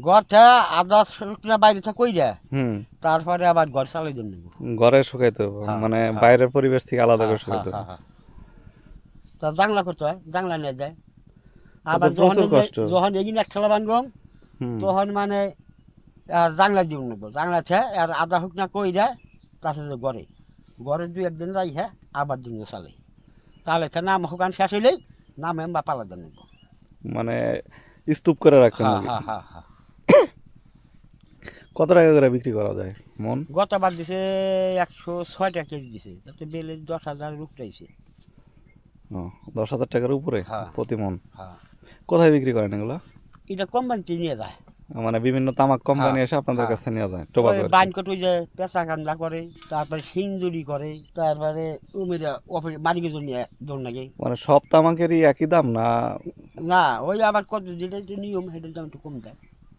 ঘর থেকে আদা শুকনা বাইরে থেকে কই যায় হুম। তারপরে আবার ঘর চালাই দেন ঘরে শুকাইতে হ্যাঁ, মানে হ্যাঁ। বাইরের পরিবেশ থেকে আলাদা করে শুকাইতে তা জাংলা করতে হয় জাংলা নিয়ে যায়। আবার তো যখন এই। যখন এক ঠেলা বানগম। তখন মানে আর জাংলা দিব নেব জাংলা ছে আর আদা শুকনা কই দেয় তারপরে ঘরে। ঘরে দুই একদিন যাই হ্যাঁ আবার দিন চালে চালে নাম শুকান শেষ হইলেই নাম এমবা পালা দেন মানে স্তূপ করে রাখতে হ্যাঁ হ্যাঁ হ্যাঁ হ্যাঁ। কত টাকা করে বিক্রি করা যায় মন? গতবার দিছে একশো ছয় টাকা কেজি দিছে তাতে বেলে দশ হাজার উঠতেছে ও, দশ হাজার টাকার উপরে হ্যাঁ। প্রতি মন? হ্যাঁ। কোথায় বিক্রি করেন এগুলো? এটা কোম্পানিতে নিয়ে যায়। মানে বিভিন্ন তামাক কোম্পানি হ্যাঁ, এসে আপনাদের। কাছে নিয়ে যায় টোবা করে। বাইনকট ওই যে পেঁচা কান্দা করে তারপরে সিন্দুরি করে তারপরে উমের অফিস বাড়ি গেছে নিয়ে দৌড় নাকি মানে সব তামাকেরই একই দাম না? না ওই আবার কত যেটা নিয়ম সেটার দাম একটু কম দেয়।